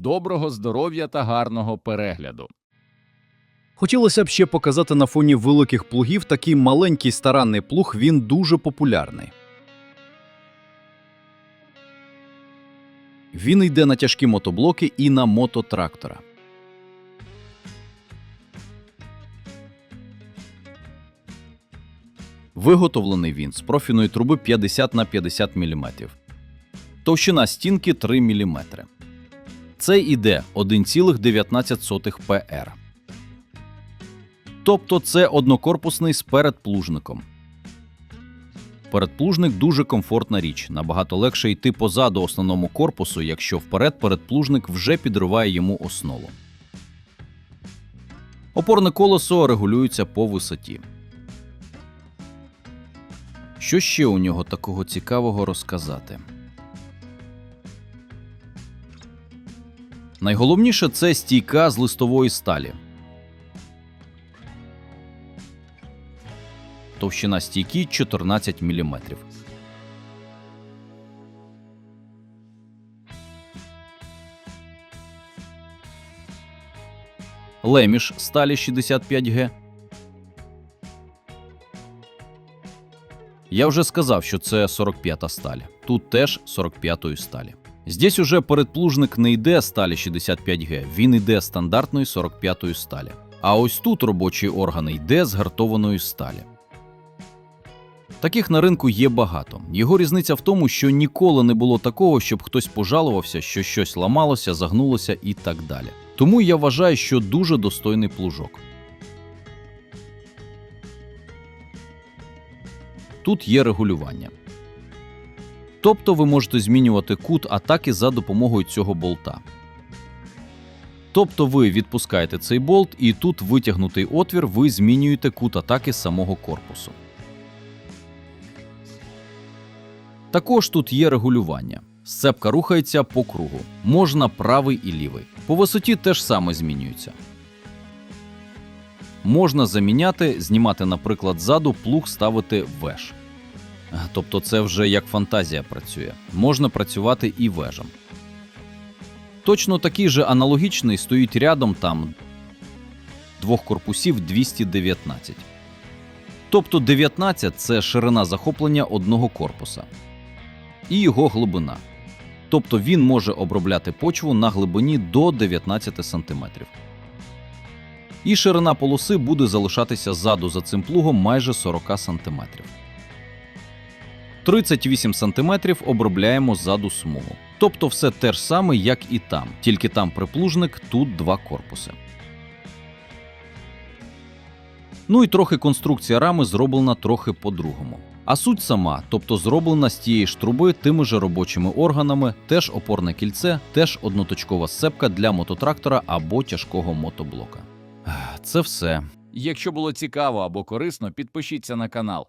Доброго здоров'я та гарного перегляду. Хотілося б ще показати на фоні великих плугів такий маленький старанний плуг, він дуже популярний. Він йде на тяжкі мотоблоки і на мототрактора. Виготовлений він з профільної труби 50 на 50 мм. Товщина стінки 3 мм. Це іде 1,19 ПР. Тобто це однокорпусний з передплужником. Передплужник дуже комфортна річ, набагато легше йти позаду основному корпусу, якщо вперед передплужник вже підриває йому основу. Опорне колесо регулюється по висоті. Що ще у нього такого цікавого розказати? Найголовніше це стійка з листової сталі. Товщина стійки 14 мм. Леміш сталі 65Г. Я вже сказав, що це 45-та сталь. Тут теж 45-ї сталі. Здесь уже передплужник не йде сталі 65Г, він йде стандартної 45-ї сталі. А ось тут робочий орган йде з гартованої сталі. Таких на ринку є багато. Його різниця в тому, що ніколи не було такого, щоб хтось пожалувався, що щось ламалося, загнулося і так далі. Тому я вважаю, що дуже достойний плужок. Тут є регулювання. Тобто ви можете змінювати кут атаки за допомогою цього болта. Тобто ви відпускаєте цей болт, і тут витягнутий отвір, ви змінюєте кут атаки самого корпусу. Також тут є регулювання. Сцепка рухається по кругу. Можна правий і лівий. По висоті теж саме змінюється. Можна заміняти, знімати, наприклад, ззаду, плуг ставити веж. Тобто це вже як фантазія працює. Можна працювати і вежем. Точно такий же аналогічний стоїть рядом там двох корпусів 219. Тобто 19 це ширина захоплення одного корпуса і його глибина. Тобто він може обробляти почву на глибині до 19 см. І ширина полоси буде залишатися ззаду за цим плугом майже 40 см. 38 см обробляємо ззаду смугу. Тобто все те ж саме, як і там, тільки там приплужник, тут два корпуси. Ну і трохи конструкція рами зроблена трохи по-другому. А суть сама, тобто зроблена з тієї ж труби тими же робочими органами, теж опорне кільце, теж одноточкова сцепка для мототрактора або тяжкого мотоблока. Це все. Якщо було цікаво або корисно, підпишіться на канал.